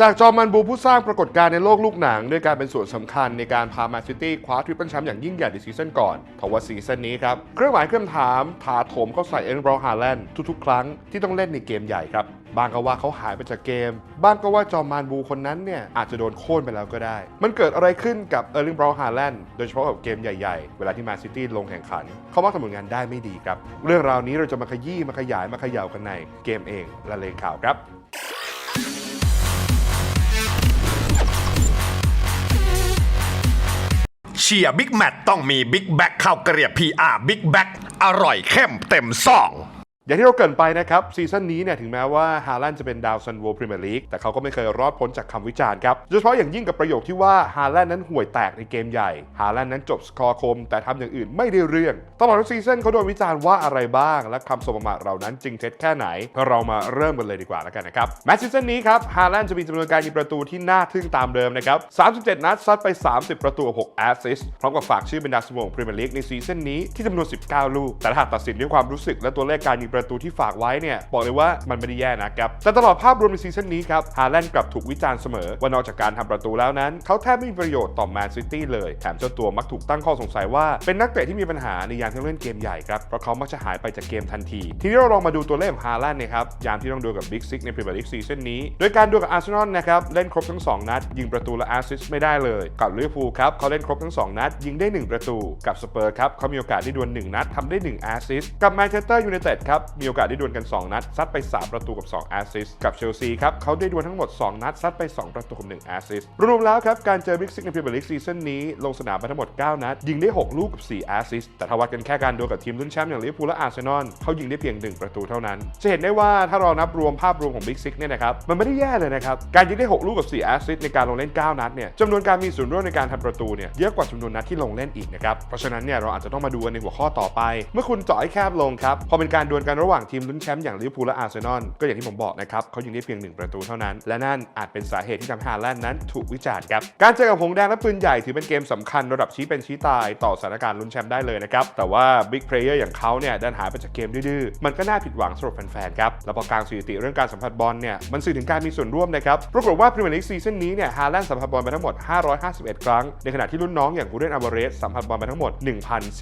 จากจอมันบูผู้สร้างปรากฏการณ์ในโลกลูกหนัง ด้วยการเป็นส่วนสำคัญในการพาแมนซิตี้คว้าทริปเปิลแชมป์อย่างยิ่งใหญ่ในซีซั่นก่อนทว่าซีซั่นนี้ครับเครื่องหมายเครื่องถามถาโถมเข้าใส่เอ็นบรอฮาแลนด์ทุกๆ ครั้งที่ต้องเล่นในเกมใหญ่ครับบางก็ว่าเขาหายไปจากเกม บ้างก็ว่าจอมมานบูคนนั้นเนี่ยอาจจะโดนโค่นไปแล้วก็ได้ มันเกิดอะไรขึ้นกับเออร์ลิงบรอฮาแลนด์โดยเฉพาะกับเกมใหญ่ๆ เวลาที่แมนซิตี้ลงแข่งขัน เขามักทำผลงานได้ไม่ดีครับ เรื่องราวนี้เราจะมาขยี้มาขยายมาเขย่ากันในเกมเองและเลงข่าวครับ เชียร์บิ๊กแมตต้องมีบิ๊กแบ็คข้าวเกรียบพีอาร์บิ๊กแบ็คอร่อยเข้มเต็มซอง อย่างที่เราเกรินไปนะครับซีซั่นนี้เนี่ยถึงแม้ว่าฮาแลนจะเป็นดาวซันโวพรีเมียร์ลีกแต่เขาก็ไม่เคยรอดพ้นจากคำวิจารณ์ครับโดยเฉพาะอย่างยิ่งกับประโยคที่ว่าฮาแลนนั้นห่วยแตกในเกมใหญ่ฮาแลนนั้นจบสกอร์คม แต่ทำอย่างอื่นไม่ได้เรื่อง ตลอดทั้งซีซั่นเขาโดนวิจารณ์ว่าอะไรบ้าง และคำสมมาเหล่านั้นจริงเท็จแค่ไหน เรามาเริ่มกันเลยดีกว่าแล้วกันนะครับแมตช์ซีซั่นนี้ครับฮาแลนจะมีจำนวนการยิงประตูที่น่าทึ่งตามเดิมนะครับ 37 นัดซัดไป 30 ประตู6แอสซิสต์พร้อมกับฝากชื่อเป็นดาวซันโวพรีเมียร์ลีกในซีซั่นนี้ที่จำนวน 19 ลูกแต่ถ้าหากตัดสินด้วยความรู้สึกและตัวเลขการยิงประตูที่ฝากไว้เนี่ยบอกเลยว่ามันไม่ได้แย่นะครับ แต่ตลอดภาพรวมในซีซั่นนี้ครับฮาแลนด์กลับถูกวิจารณ์เสมอ ว่านอกจากการทำประตูแล้วนั้น เขาแทบไม่มีประโยชน์ต่อแมนซิตี้เลย แถมเจ้าตัวมักถูกตั้งข้อสงสัยว่าเป็นนักเตะที่มีปัญหาในยามที่เล่นเกมใหญ่ครับเพราะเขามักจะหายไปจากเกมทันที ทีนี้เราลองมาดูตัวเลขของฮาแลนด์นะครับยามที่ต้องดูกับบิ๊กซิกในพรีเมียร์ลีกซีซั่นนี้โดยการดูกับอาร์เซนอลนะครับเล่นครบทั้งสองนัด ยิงประตูและแอสซิสต์ไม่ได้เลยกับลิเวอร์พูลครับเขาเล่นครบทั้งสองนัด ยิงได้หนึ่งประตู กับสเปอร์ครับเขามีโอกาสได้ดวลหนึ่งนัดทำได้หนึ่งแอสซิสต์กับแมนเชสเตอร์ยูไนเต็ดครับมีโอกาสได้ดวลกันสองนัด ซัดไปสามประตูกับ 2 แอสซิสกับเชลซีครับเขาได้ดวลทั้งหมด 2 นัด ซัดไป 2 ประตูกับ1แอสซิสรวมๆแล้วครับ การเจอบิ๊กซิกในพรีเมียร์ลีกซีซั่นนี้ ลงสนามไปทั้งหมด 9 นัด ยิงได้ 6 ลูกกับ 4 แอสซิสแต่ถ้าวัดกันแค่การดวลกับทีมลุ้นแชมป์อย่างลิเวอร์พูลและอาร์เซนอลเขายิงได้เพียง 1 ประตูเท่านั้น จะเห็นได้ว่าถ้าเรานับรวมภาพรวมของบิ๊กซิกเนี่ยนะครับมันไม่ได้แย่เลยนะครับการยิงได้ 6 ลูกกับ 4 แอสซิสในการลงเล่น 9 นัดเนี่ยจำนวนการมีส่วนร่วมในการทำประตูเนี่ยเยอะกว่าจำนวนนัดที่ลงเล่นอีกนะครับเพราะฉะนั้นเนี่ยเราอาจจะต้องมาดูกันในหัวข้อต่อไป เมื่อคุณจาะให้แคบลงครับพอเป็นการดวลกันระหว่างทีมลุ้นแชมป์อย่างลิเวอร์พูลและอาร์เซนอลก็อย่างที่ผมบอกนะครับเขายิงได้เพียง 1 ประตูเท่านั้น และนั่นอาจเป็นสาเหตุที่ทำให้ฮาแลนด์นั้นถูกวิจารณ์ครับการเจอกับหงแดงและปืนใหญ่ถือเป็นเกมสำคัญระดับชี้เป็นชี้ตายต่อสถานการณ์ลุ้นแชมป์ได้เลยนะครับแต่ว่าบิ๊กเพลเยอร์อย่างเขาเนี่ยดันหายไปจากเกมดื้อมันก็น่าผิดหวังสำหรับแฟนๆครับแล้วพอกลางสถิติเรื่องการสัมผัสบอลเนี่ยมันสื่อถึงการมีส่วนร่วมนะครับปรากฏว่าพรีเมียร์ลีกซีซั่นนี้เนี่ยฮาแลนด์สัมผัสบอลไปทั้งหมด 551 ครั้ง ในขณะที่รุ่นน้องอย่างฮูเรนอาร์เบเรสสัมผัสบอลไปทั้งหมด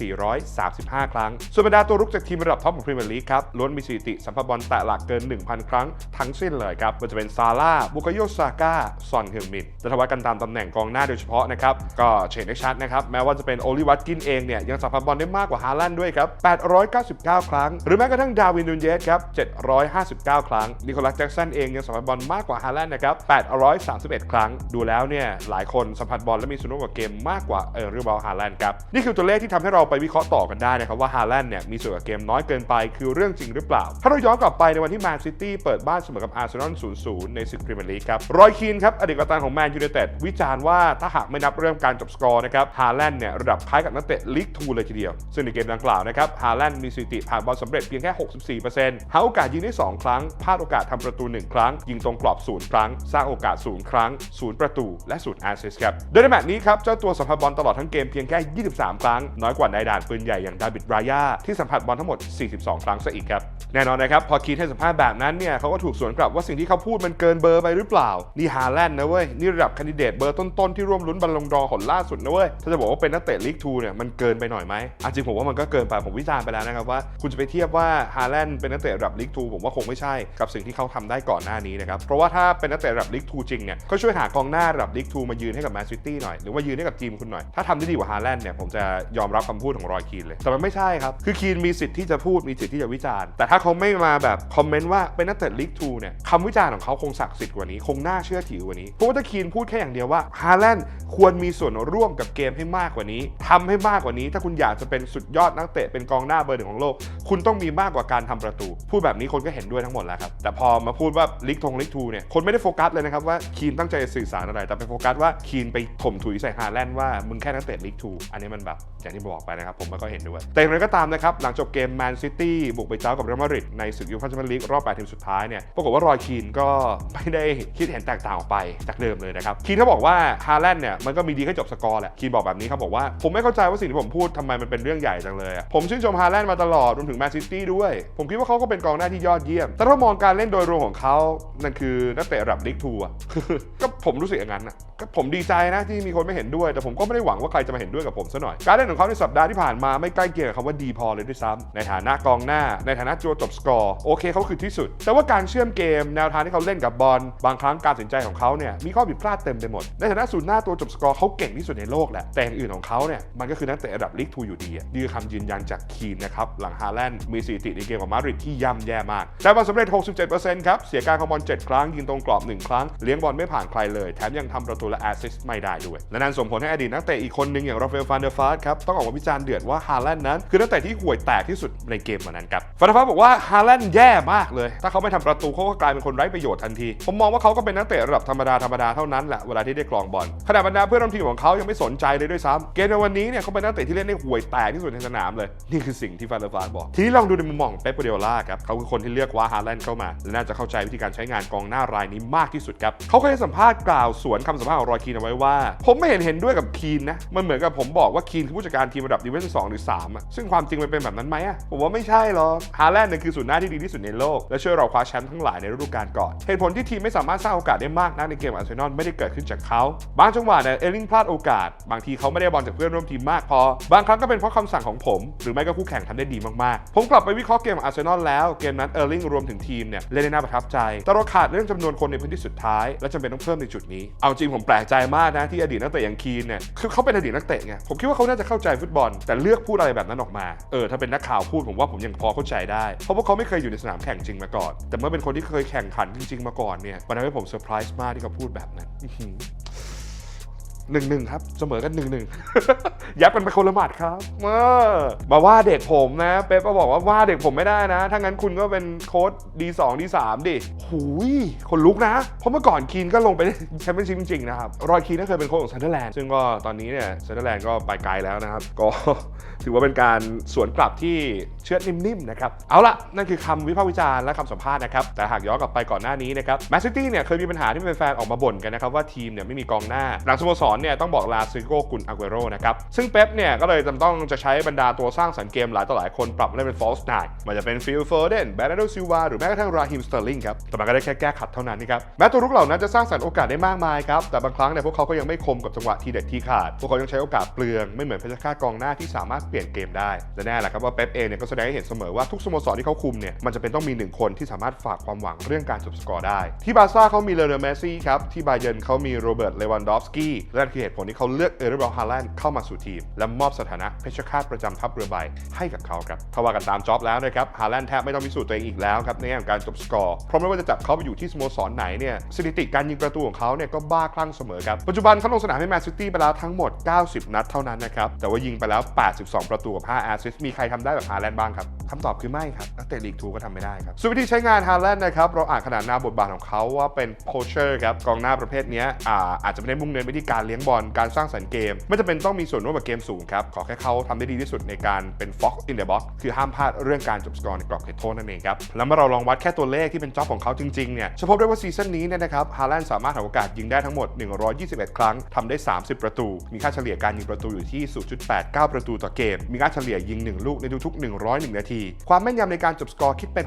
1,435 ครั้ง ส่วนบรรดาตัวรุกจากทีมระดับท็อปของพรีเมียร์ลีกครับล้วนมีสถิติสัมผัสบอลแตะหลักเกิน 1,000 ครั้งทั้งสิ้นเลยครับมันจะเป็นซาร่าบุกโยซาก้าซอนเฮลมินแต่ถ้าวัดกันตามตำแหน่งกองหน้าโดยเฉพาะนะครับก็เฉนได้ชัดนะครับแม้ว่าจะเป็นโอลิวัตกินเองเนี่ยยังสัมผัสบอลได้มากกว่าฮาแลนด้วยครับ 899 ครั้ง หรือแม้กระทั่งดาวินนูนเยสครับ 759 ครั้ง นิโคลัสแจ็กสันเองยังสัมผัสบอลมากกว่าฮาแลนนะครับ 831 ครั้ง ดูแล้วเนี่ยหลายคนสัมผัสบอลและมีส่วนร่วมกับเกมมากกว่าเออร์เรบอลฮาแลนครับ นี่คือตัวเลขที่ทำให้เราไปวิเคราะห์ต่อกันได้นะครับว่าฮาแลนเนี่ยมีส่วนกับเกมน้อยเกินไป คือเรื่องจริงหรือเปล่า ถ้าเราย้อนกลับไปในวันที่แมนซิตี้เปิดบ้านเสมอกับอาร์เซนอล 0-0 ในศึกพรีเมียร์ลีกครับรอยคีนครับอดีตกัปตันของแมนยูไนเต็ดวิจารณ์ว่าถ้าหากไม่นับเรื่องการจบสกอร์นะครับฮาแลนด์เนี่ยระดับคล้ายกับนักเตะลีกทูเลยทีเดียว ซึ่งในเกมดังกล่าวนะครับฮาแลนด์มีสถิติผ่านบอลสำเร็จเพียงแค่ 64%หาโอกาสยิงได้ 2 ครั้งพลาดโอกาสทำประตู 1 ครั้ง ยิงตรงกรอบ 0 ครั้ง สร้างโอกาส 0 ครั้ง 0 ประตู และ 0 แอสซิสต์ครับ โดยในแมตช์นี้ครับ เจ้าตัวสัมผัสบอลตลอดทั้งเกมเพียงแค่ 23 ครั้ง น้อยกว่านายด่านปืนใหญ่อย่างดาวิดรายาที่สัมผัสบอลทั้งหมด 42 ครั้งซะอีกครับ แน่นอนนะครับ พอคีนให้สัมภาษณ์แบบนั้นเนี่ยเขาก็ถูกสวนกลับว่าสิ่งที่เขาพูดมันเกินเบอร์ไปหรือเปล่า นี่ฮาแลนด์นะเว้ย นี่ระดับแคนดิเดตเบอร์ต้นๆที่ร่วมลุ้นบอลลงดอหนล่าสุดนะเว้ย ถ้าจะบอกว่าเป็นนักเตะลีกทูเนี่ยมันเกินไปหน่อยไหมอจริงผมว่ามันก็เกินไปผมวิจารณ์ไปแล้วนะครับว่าคุณจะไปเทียบว่าฮาแลนด์เป็นนักเตะระดับลีกทูผมว่าคงไม่ใช่กับสิ่งที่เขาทำได้ก่อนหน้านี้นะครับเพราะว่าถ้าเป็นนักเตะระดับลีกทูจริงเนี่ยเขาช่วยหากองหน้าระดับลีกทูมายืนให้กับแมนซิตี้หน่อยหรือว่ายืนให้กับทีมคุณหน่อยถ้าทำได้ดีกว่าฮาแลนด์เนี่ยผมจะยอมรับคำพูดของรอยคีนเลยแต่มันไม่ใช่ครับคือคีนมีสิทธิ์ที่จะพูดมีสิทธิ์ที่จะวิจารณ์ แต่ถ้าเขาไม่มาแบบคอมเมนต์ว่าเป็นนักเตะลีกทูเนี่ยคำวิจารณ์ของเขาคงศักดิ์สิทธิ์กว่านี้ คงน่าเชื่อถือกว่านี้ เพราะว่าถ้าคีนพูดแค่อย่างเดียวว่าฮาแลนด์ควรมีส่วนร่วมกับเกมให้มากกว่านี้ทำให้มากกว่านี้ ถ้าคุณอยากจะเป็นสุดยอดนักเตะเป็นกองหน้าเบอร์หนึ่งของโลก คุณต้องมีมากกว่าการทำประตู พูดแบบนี้คนก็เห็นด้วยทั้งหมดแล้วครับ แต่พอมาพูดว่าลิกทงลิกทูเนี่ยคนไม่ได้โฟกัสเลยนะครับว่าคีนตั้งใจสื่อสารอะไร แต่ไปโฟกัสว่าคีนไปถมถุยใส่ฮาแลนด์ว่ามึงแค่นักเตะลิกทูอันนี้มันแบบอย่างที่บอกไปนะครับผมก็เห็นด้วยแต่อย่างไรก็ตามนะครับหลังจบเกมแมนซิตี้บุกไปเจ้ากับเรอัลมาดริดในศึกยูฟ่าแชมเปี้ยนลีกรอบ8ทีมสุดท้ายเนี่ยปรากฏว่ารอยคีนก็ไม่ได้คิดเห็นแตกต่างออกไปจากเดิมเลยนะครับคีนเขาบอกว่าฮาแลนด์เนี่ยมันก็มีดีแค่จบสกอร์แหละคีนบอกแบบนี้เขาบบอกว่าผมไม่เข้าใจว่าสิ่งที่ผมพูดทำไมมันเป็นเรื่องใหญ่จังเลยผมชื่นชมฮาแลนด์มาตลอดรวมถึงแมนซิตี้ด้วย ผมคิดว่าเขาก็เป็นกองหน้าที่ยอดเยี่ยม แต่ถ้ามองการเล่นโดยรวมของเขานั่นคือนักเตะระดับลีกทูอะก็ ผมรู้สึกอย่างนั้นอะก็ผมดีใจนะที่มีคนไม่เห็นด้วย แต่ผมก็ไม่ได้หวังว่าใครจะมาเห็นด้วยกับผมซะหน่อย การเล่นของเขาในสัปดาห์ที่ผ่านมาไม่ใกล้เคียงกับคำว่าดีพอเลยด้วยซ้ำในฐานะกองหน้า ในฐานะจัวจบสกอร์โอเคเขาคือที่สุด แต่ว่าการเชื่อมเกมแนวทางที่เขาเล่นกับบอลบางครั้งการตัดสินใจของเขาเนี่ยมีข้อผิดพลาดเต็มไปหมด ในฐานะศูนย์หน้าตัวจบสกอร์เขาเก่งที่สุดในโลกแหละแต่อย่างอื่นของเขาเนี่ยมันก็คือนักเตะระดับลีกทูอยู่ดีอะนี่คือคำยืนยันจากคีนนะครับหลังฮาแลนด์มีสถิติในเกมของมาดริดที่ย่ำแย่มากแต่บอลสำเร็จ 67%ครับเสียการคอมบอล7ครั้งยิงตรงกรอบ1ครั้งเลี้ยงบอลไม่ผ่านใครเลย แถมยังทำประตูและแอสซิสต์ไม่ได้ด้วย และนั่นส่งผลให้อดีตนักเตะอีกคนหนึ่งอย่างราฟาเอลฟานเดอร์ฟาสครับต้องออกมาวิจารณ์เดือดว่าฮาแลนด์นั้น คือนักเตะที่ห่วยแตกที่สุดในเกมวันนั้นครับฟานเดอร์ฟาสบอกว่าฮาแลนด์แย่มากเลย ถ้าเขาไม่ทำประตูเขาก็กลายเป็นคนไร้ประโยชน์ทันที ผมมองว่าเขาก็เป็นนักเตะระดับธรรมดาธรรมดาเท่านั้นแหละเวลาที่ได้กรองบอลขณะบรรดาเพื่อนร่วมทีมของเขายังไม่สนใจเลยด้วยซ้ำเกมในวันนี้เนี่ยเขาเป็นนักเตะที่เล่นได้ห่วยแตกที่สุดในสนามเลย นี่คือสิ่งที่ฟานเดอร์ฟาสบอกทีนี้ลองดูในมุมมองของเป๊ปโกวาร์ดิโอลาครับเขาคือคนที่เลือกว่าฮาแลนด์เข้ามาและน่าจะเข้าใจวิธีการใช้งานกองหน้ารายนี้มากที่สุดครับเขาเคยให้สัมภาษณ์กล่าวสวนคำสัมภาษณ์ของรอยคีนเอาไว้ว่า ผมไม่เห็นเห็นด้วยกับคีนนะ มันเหมือนกับผมบอกว่าคีนคือผู้จัดการทีมระดับดิวิชั่นสองหรือ3อะซึ่งความจริงมันเป็นแบบนั้นไหมอะผมว่าไม่ใช่หรอกฮาแลนด์เนี่ยคือศูนย์หน้าที่ดีที่สุดในโลก และช่วยเราคว้าแชมป์ทั้งหลายในฤดูกาลก่อนเหตุผลที่ทีมไม่สามารถสร้างโอกาสได้มากนักในเกมอาร์เซนอลไม่ได้เกิดขึ้นจากเขาบางจังหวะเนี่ยเอลิงพลาดโอกาส บางทีเขาไม่ได้บอลจากเพื่อนร่วมทีมมากพอ บางครั้งก็เป็นเพราะคำสั่งของผม หรือไม่ก็คู่แข่งทำได้ดีมากๆ ผมกลับไปวิเคราะห์เกมอาร์เซนอลแล้วเกมนั้นเออร์ลิงรวมถึงทีมเนี่ยเล่นได้น่าประทับใจ แต่เราขาดเรื่องจำนวนคนในพื้นที่สุดท้ายและจำเป็นต้องเพิ่มในจุดนี้ เอาจริงผมแปลกใจมากนะที่อดีตนักเตะอย่างคีนเนี่ยคือเขาเป็นอดีตนักเตะไงผมคิดว่าเขาน่าจะเข้าใจฟุตบอล แต่เลือกพูดอะไรแบบนั้นออกมาเออถ้าเป็นนักข่าวพูดผมว่าผมยังพอเข้าใจได้ เพราะว่าเขาไม่เคยอยู่ในสนามแข่งจริงมาก่อน แต่เมื่อเป็นคนที่เคยแข่งขันจริงๆมาก่อนเนี่ยมันทำให้ผมเซอร์ไพรส์มากที่เขาพูดแบบนั้น หนึ่งหนึ่งครับ เสมอกันหนึ่งหนึ่งยับกันไปคนละหมัดครับเออมาว่าเด็กผมนะ เป๊ปก็บอกว่าว่าเด็กผมไม่ได้นะ ถ้างั้นคุณก็เป็นโค้ดดีสองดีสามดิหูยคนลุกนะ เพราะเมื่อก่อนคีนก็ลงไปแชมเปี้ยนชิพจริงๆนะครับ รอยคีนก็เคยเป็นโค้ชของเซนเตอร์แลนด์ซึ่งก็ตอนนี้เนี่ยเซนเตอร์แลนด์ก็ไปไกลแล้วนะครับ ก็ถือว่าเป็นการสวนกลับที่เชื้อนิ่มๆนะครับ เอาละนั่นคือคำวิพากษ์วิจารณ์และคำสัมภาษณ์นะครับ แต่หากย้อนกลับไปก่อนหน้านี้นะครับแมนซิตี้เนี่ยเคยมีปัญหาที่เป็นแฟนออกมาบ่นกันนะครับว่าทีมเนี่ยไม่มีกองหน้าหลังสโมสรเนี่ยต้องบอกลาซิโก้กุนอาเกโรนะครับซึ่งเป๊ปเนี่ยก็เลยจำต้องจะใช้บรรดาตัวสร้างสรรค์เกมหลายต่อหลายคนปรับมาเล่นเป็น false nine มันจะเป็นฟิลโฟอร์เดนแบรนโดซิลวาหรือแม้กระทั่งราฮิมสเตอร์ลิงครับแต่มันก็ได้แค่แก้ขัดเท่านั้นนะครับแม้ตัวรุกเหล่านั้นจะสร้างสรรค์โอกาสได้มากมายครับแต่บางครั้งเนี่ยพวกเขาก็ยังไม่คมกับจังหวะทีเด็ดที่ขาด พวกเขายังใช้โอกาสเปลืองไม่เหมือนเพชรฆาตกองหน้าที่สามารถเปลี่ยนเกมได้และแน่แหละครับว่าเป๊ปเองเนี่ยก็แสดงให้เห็นเสมอว่าทุกสโมสรที่เขาคุมเนี่ยมันจะเป็นต้องมีหนึ่งคนที่สามารถฝากความหวังเรื่องการจบสกอร์ได้ ที่บาร์ซ่าเขามีเลโอเนลเมซี่ครับที่บาเยิร์นเขามีโรเบิร์ตเลวันดอฟสกี้และนั่นคือเหตุผลที่เขาเลือกเอเรบลฮาแลนด์เข้ามาสู่ทีม และมอบสถานะเพชรฆาตประจำทัพเรือใบให้กับเขาครับถ้าว่ากันตามจ็อบแล้วนะครับฮาแลนด์แทบไม่ต้องพิสูจน์ตัวเองอีกแล้วครับในแง่ของการจบสกอร์เพราะไม่ว่าจะจับเขาไปอยู่ที่สโมสรไหนเนี่ยสถิติการยิงประตูของเขาเนี่ยก็บ้าคลั่งเสมอครับปัจจุบันเขาลงสนามให้แมนซิตี้ไปแล้วทั้งหมด 90 นัดเท่านั้นนะครับแต่ว่ายิงไปแล้ว 82 ประตูกับ5แอสซิสต์มีใครทำได้แบบฮาแลนด์บ้างครับ คำตอบคือไม่ครับนักเตะลีกทูก็ทำไม่ได้ครับส่วนวิธีใช้งานฮาแลนด์นะครับเราอ่านขนาดหน้าบทบาทของเขาว่าเป็นโพเชอร์ครับกองหน้าประเภทนี้อ่าอาจจะไม่ได้มุ่งเน้นไปที่การเลี้ยงบอลการสร้างสรรค์เกม ไม่จำเป็นต้องมีส่วนร่วมกับเกมสูงครับขอแค่เขาทำได้ดีที่สุดในการเป็น Fox in the box คือห้ามพลาดเรื่องการจบสกอร์ในกรอบเขตโทษนั่นเองครับแล้วเมื่อเราลองวัดแค่ตัวเลขที่เป็นจ็อบของเขาจริงๆเนี่ยจะพบได้ว่าซีซั่นนี้เนี่ยนะครับฮาแลนด์สามารถหาโอกาสยิงได้ทั้งหมด 121 ครั้งทำได้ 30 ประตู มีค่าเฉลี่ยการยิงประตูอยู่ที่ 0.89 ประตูต่อเกม มีค่าเฉลี่ยยิง 1 ลูกในทุกๆ101 นาทีความแม่นยำในการจบสกอร์คิดเป็น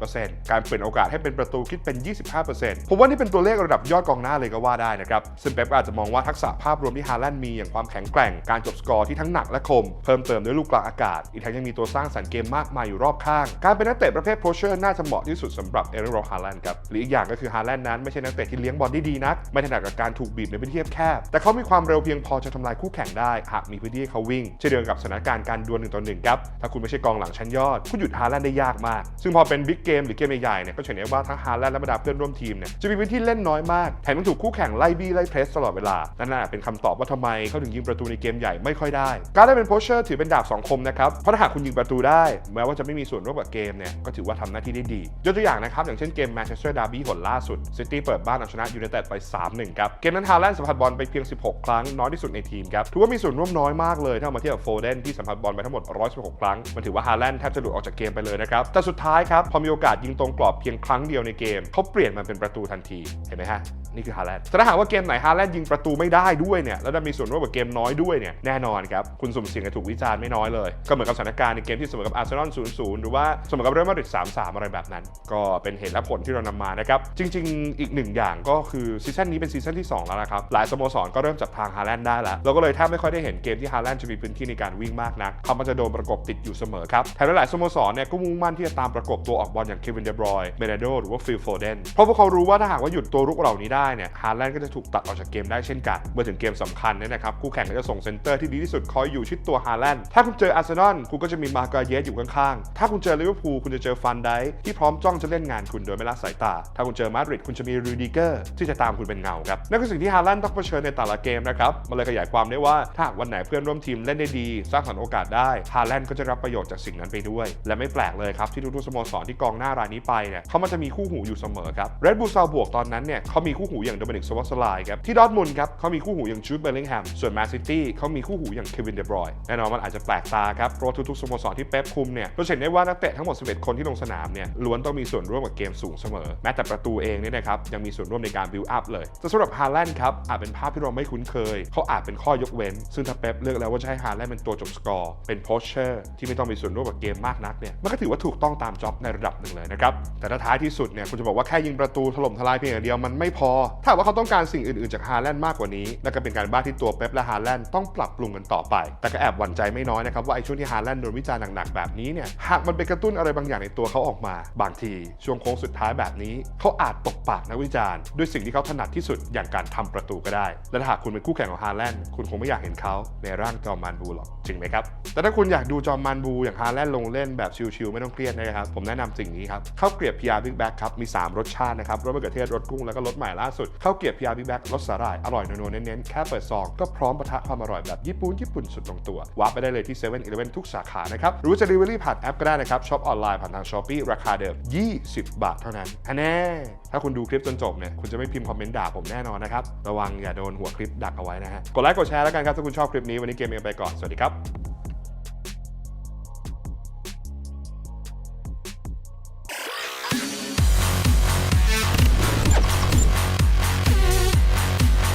61%การเปิดโอกาสให้เป็นประตูคิดเป็น 25%ผมว่านี่เป็นตัวเลขระดับยอดกองหน้าเลยก็ว่าได้นะครับ ซึ่งเป๊ปอาจจะมองว่าทักษะภาพรวมที่ฮาแลนด์มีอย่างความแข็งแกร่งการจบสกอร์ที่ทั้งหนักและคม เพิ่มเติมด้วยลูกกลางอากาศ อีกทั้งยังมีตัวสร้างสรรค์เกมมากมายอยู่รอบข้าง การเป็นนักเตะประเภทโพเชอร์น่าจะเหมาะที่สุดสำหรับเอเรโรฮาแลนด์ครับหรืออีกอย่างก็คือฮาแลนด์นั้นไม่ใช่นักเตะที่เลี้ยงบอลได้ดีนักไม่ถนัดกับการถูกบีบในพื้นที่แคบแต่เขามีความเร็วเพียงพอจะทำลายคู่แข่งได้หากมีพื้นที่เขาวิ่งเช่นเดียวกับสถานการณ์การดวลหนึ่งต่อหนึ่งครับถ้าคุณไม่ใช่กองหลังชั้นยอดคุณหยุดฮาแลนด์ได้ยากมาก ซึ่งพอเป็นบิ๊กเกมหรือเกมใหญ่ๆเนี่ยก็เห็นได้ว่าทั้งฮาแลนด์และบรรดาเพื่อนร่วมทีมเนี่ยจะมีพื้นที่เล่นน้อยมากแถมยังถูกคู่แข่งไล่บี้ไล่เพรสตลอดเวลา นั่นน่ะเป็นคำตอบว่าทำไมเขาถึงยิงประตูในเกมใหญ่ไม่ค่อยได้ การได้เป็นโพสเชอร์ถือเป็นดาบสองคมนะครับเพราะถ้าหากคุณยิงประตูได้แม้ว่าจะไม่มีส่วนร่วมกับเกมเนี่ยก็ถือว่าทำหน้าที่ได้ดียกตัวอย่างนะครับอย่างเช่นเกมแมนเชสเตอร์ดาร์บี้หนล่าสุดซิตี้เปิดบ้านเอาชนะยูไนเต็ดไป 3-1 ครับเกมนั้นฮาแลนด์สัมผัสบอลไปเพียง 16 ครั้งน้อยที่สุดในทีมครับถือว่ามีส่วนร่วมน้อยมากเลยถ้าเอามาเทียบกับโฟเดนที่สัมผัสบอลไปทั้งหมด 116 ครั้งมันถือว่าฮาแลนด์แทบจะะหลุดออกจากเกมไปเลยนะครับ แต่สุดท้ายครับ พอมีโอกาสยิงตรงกรอบเพียงครั้งเดียวในเกม เขาเปลี่ยนมันเป็นประตูทันที เห็นไหมฮะ นี่คือฮาแลนด์แต่ถ้าหากว่าเกมไหนฮาแลนด์ยิงประตูไม่ได้ด้วยเนี่ยแล้วดันมีส่วนร่วมกับเกมน้อยด้วยเนี่ยแน่นอนครับคุณสุ่มเสี่ยงจะถูกวิจารณ์ไม่น้อยเลย ก็เหมือนกับสถานการณ์ในเกมที่เสมอกับอาร์เซนอล 0-0 หรือว่าเสมอกับเรอัลมาดริด 3-3 อะไรแบบนั้น ก็เป็นเหตุและผลที่เรานำมานะครับจริง ๆ อีกหนึ่งอย่างก็คือซีซั่นนี้เป็นซีซั่นที่ 2 แล้วนะครับหลายสโมสรก็เริ่มจับทางฮาแลนด์ได้แล้วเราก็เลยแทบไม่ค่อยได้เห็นเกมที่ฮาแลนด์จะมีพื้นที่ในการวิ่งมากนักเขามันจะโดนประกบติดอยู่เสมอครับแถมหลายสโมสรเนี่ยก็มุ่งมั่นที่จะตามประกบตัวออกบอลอย่างเควินเดบรอยเบเนโดหรือว่าฟิลโฟเดนเพราะพวกเขารู้ว่าถ้าหากว่าหยุดตัวรุกเหล่านี้ได้เนี่ยฮาแลนด์ก็จะถูกตัดออกจากเกมได้เช่นกันเมื่อถึงเกมสำคัญเนี่ยนะครับคู่แข่งก็จะส่งเซนเตอร์ที่ดีที่สุดคอยอยู่ชิดตัวฮาแลนด์ถ้าคุณเจออาร์เซนอลคุณก็จะมีมาร์กาเยสอยู่ข้างๆถ้าคุณเจอลิเวอร์พูลคุณจะเจอฟันไดที่พร้อมจ้องจะเล่นงานคุณโดยไม่ละสายตา ถ้าคุณเจอมาดริดคุณจะมีรูดิเกอร์ที่จะตามคุณเป็นเงาครับนั่นคือสิ่งที่ฮาแลนด์ต้องเผชิญในแต่ละเกมนะครับมันเลยขยายความได้ว่าถ้าวันไหนเพื่อนร่วมทีมเล่นได้ดี สร้างสรรค์โอกาสได้ฮาแลนด์ก็จะรับประโยชน์จากสิ่งนั้นไปด้วย และไม่แปลกเลยครับที่ทุกๆสโมสรที่กองหน้ารายนี้ไปเนี่ยเขามันจะมีคู่หูอยู่เสมอครับเรดบูลซาบวกตอนนั้นเนี่ยเขามีคู่หูอย่างโดมินิกสวอสไลครับที่ดอทมุนครับเขามีคู่หูอย่างจูดเบลลิงแฮมส่วนแมนซิตี้เขามีคู่หูอย่างเควินเดบรอยแน่นอนมันอาจจะแปลกตาครับเพราะทุกๆสโมสรที่เป๊ปคุมเนี่ยเราเห็นได้ว่านักเตะทั้งหมด 11 คนที่ลงสนามเนี่ยล้วนต้องมีส่วนร่วมกับเกมสูงเสมอ แม้แต่ประตูเองเนี่ยนะครับยังมีส่วนร่วมในการบิวอัพเลยแต่สำหรับฮาแลนด์ครับอาจเป็นภาพที่เราไม่คุ้นเคยเขาอาจเป็นข้อยกเว้น ซึ่งถ้าเป๊ปเลือกแล้วว่าจะให้ฮาแลนด์เป็นตัวจบสกอร์เป็นโพสเชอร์ที่ไม่ต้องมีส่วนร่วมกับเกมมากนักเนี่ยมันก็ถือว่าถูกต้องตามจ็อบในระดับหนึ่งเลยนะครับแต่ถ้าท้ายที่สุดเนี่ยคุณจะบอกว่าแค่ยิงประตูถล่มทลายเพียงอย่างเดียวมันไม่พอถ้าว่าเขาต้องการสิ่งอื่นๆจากฮาแลนด์มากกว่านี้นั่นก็เป็นการบ้านที่ตัวเป๊ปและฮาแลนด์ต้องปรับปรุงกันต่อไป แต่ก็แอบหวั่นใจไม่น้อยนะครับว่าไอ้ช่วงที่ฮาแลนด์โดนวิจารณ์หนักๆแบบนี้เนี่ยหากมันไปกระตุ้นอะไรบางอย่างในตัวเขาออกมา บางทีช่วงโค้งสุดท้ายแบบนี้ เขาอาจตกปากนักวิจารณ์ด้วยสิ่งที่เขาถนัดที่สุดอย่างการทำประตูก็ได้ และถ้าหากคุณเป็นคู่แข่งของฮาแลนด์คุณคงไม่อยากเห็นเขาในร่างจอมมานบูหรอกจริงไหมครับแต่ถ้าคุณอยากดูจอมมานบูอย่างฮาแลนด์ลงเล่นแบบชิลๆไม่ต้องเครียดนะครับผมแนะนำสิ่งนี้ครับข้าวเกรียบ PR Big Bag ครับมี 3 รสชาตินะครับรสมะเขือเทศรสกุ้งแล้วก็รสใหม่ล่าสุดข้าวเกรียบ PR Big Bag รสสาหร่ายอร่อยนัวๆเน้นๆ แค่เปิดซองก็พร้อมปะทะความอร่อยแบบญี่ปุ่นญี่ปุ่นสุดลงตัววาร์ปไปได้เลยที่7 e เ e ่ e อทุกสาขานะครับหรือจะ Delivery ผ่านแอปก็ได้นะครับช็อปออนไลน์ผ่านทาง Shopee ราคาเดิม 20 บาทเท่านั้นฮะแน่ถ้าคุณดูคลิปจนจบเนี่ยคุณจะไม่พิมพ์คอมเมนต์ด่าผมแน่นอนนะครับระวังอย่าโดนหัวคลิปดักเอาไว้นะฮะกดไลค์กดแชร์แล้วกันครับถ้าคุณชอบคลิปนี้วันนี้เกมเองไปก่อนสวัสดีครับ